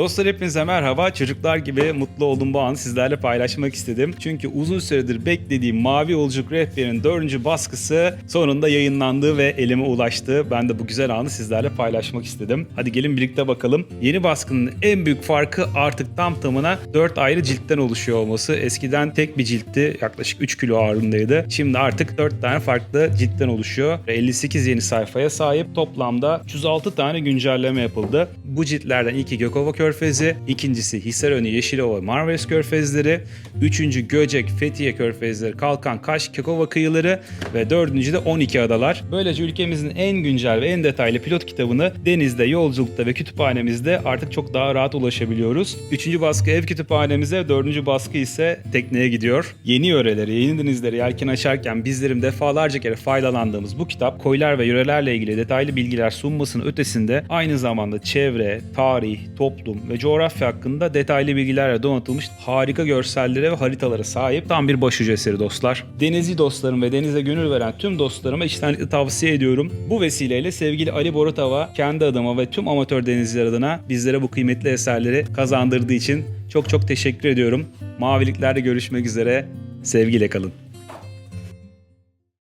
Dostlar hepinize merhaba. Çocuklar gibi mutlu olduğum bu anı sizlerle paylaşmak istedim. Çünkü uzun süredir beklediğim Mavi Yolculuk Rehberi'nin dördüncü baskısı sonunda yayınlandı ve elime ulaştı. Ben de bu güzel anı sizlerle paylaşmak istedim. Hadi gelin birlikte bakalım. Yeni baskının en büyük farkı artık tam tamına 4 ayrı ciltten oluşuyor olması. Eskiden tek bir ciltti yaklaşık 3 kilo ağırlığındaydı. Şimdi artık 4 tane farklı ciltten oluşuyor. Ve 58 yeni sayfaya sahip. Toplamda 306 tane güncelleme yapıldı. Bu ciltlerden ilki Gökova Körfezi, ikincisi Hisarönü, Yeşilova, Marmaris Körfezleri, üçüncü Göcek, Fethiye Körfezleri, Kalkan, Kaş, Kekova kıyıları ve dördüncü de 12 adalar. Böylece ülkemizin en güncel ve en detaylı pilot kitabını denizde, yolculukta ve kütüphanemizde artık çok daha rahat ulaşabiliyoruz. Üçüncü baskı ev kütüphanemize, dördüncü baskı ise tekneye gidiyor. Yeni yöreleri, yeni denizleri yelken açarken bizlerim defalarca kere faydalandığımız bu kitap koylar ve yörelerle ilgili detaylı bilgiler sunmasının ötesinde aynı zamanda çevre, tarih, toplum ve coğrafya hakkında detaylı bilgilerle donatılmış harika görsellere ve haritalara sahip tam bir başucu eseri dostlar. Denizci dostlarım ve denize gönül veren tüm dostlarıma içtenlikle tavsiye ediyorum. Bu vesileyle sevgili Ali Borutava kendi adıma ve tüm amatör denizciler adına bizlere bu kıymetli eserleri kazandırdığı için çok çok teşekkür ediyorum. Maviliklerde görüşmek üzere. Sevgiyle kalın.